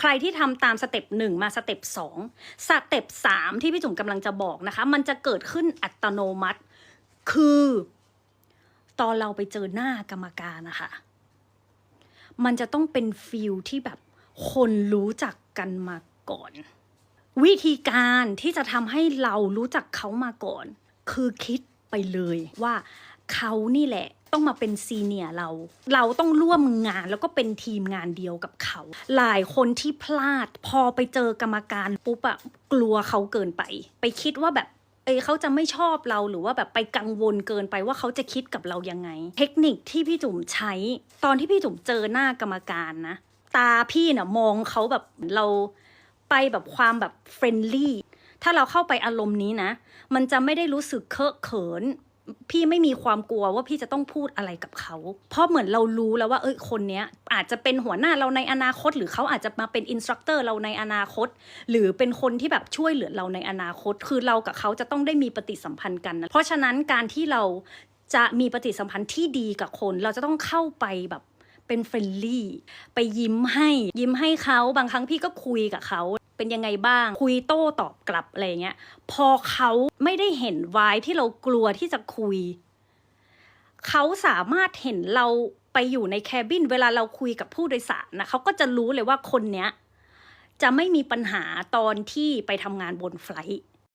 ใครที่ทำตามสเต็ปหนึ่งมาสเต็ปสองสเต็ปสามที่พี่จุ๋มกำลังจะบอกนะคะ มันจะเกิดขึ้นอัตโนมัติ คือ ตอนเราไปเจอหน้ากรรมการนะคะมันจะต้องเป็นฟิลที่แบบคนรู้จักกันมาก่อน วิธีการที่จะทำให้เรารู้จักเขามาก่อน คือคิดไปเลยว่าเขานี่แหละ ต้องมาเป็นซีเนียเรา เราต้องร่วมงานแล้วก็เป็นทีมงานเดียวกับเขา หลายคนที่พลาดพอไปเจอกรรมการปุ๊บอะกลัวเขาเกินไป ไปคิดว่าแบบเอยเขาจะไม่ชอบเราหรือว่าแบบไปกังวลเกินไปว่าเขาจะคิดกับเรายังไง เทคนิคที่พี่จุ๋มใช้ ตอนที่พี่จุ๋มเจอหน้ากรรมการนะ ตาพี่เน่ะมองเขาแบบเราไปแบบความแบบเฟรนลี่ถ้าเราเข้าไปอารมณ์นี้นะ มันจะไม่ได้รู้สึกเคอะเขิน พี่ไม่มีความกลัวว่าพี่จะต้องพูดอะไรกับเขา เพราะเหมือนเรารู้แล้วว่าเอ้ยคนเนี้ยอาจจะเป็นหัวหน้าเราในอนาคต หรือเขาอาจจะมาเป็นอินสตรัคเตอร์เราในอนาคต หรือเป็นคนที่แบบช่วยเหลือเราในอนาคต คือเรากับเขาจะต้องได้มีปฏิสัมพันธ์กันนะเพราะฉะนั้นการที่เราจะมีปฏิสัมพันธ์ที่ดีกับคน เราจะต้องเข้าไปแบบเป็นเฟรนลี่ไปยิ้มให้ ยิ้มให้เขาบางครั้งพี่ก็คุยกับเขา เป็นยังไงบ้าง คุยโต้ตอบกลับอะไรเงี้ย พอเขาไม่ได้เห็นวายที่เรากลัวที่จะคุย เขาสามารถเห็นเราไปอยู่ในแคบินเวลาเราคุยกับผู้โดยสารนะเขาก็จะรู้เลยว่าคนเนี้ยจะไม่มีปัญหาตอนที่ไปทำงานบนไฟล์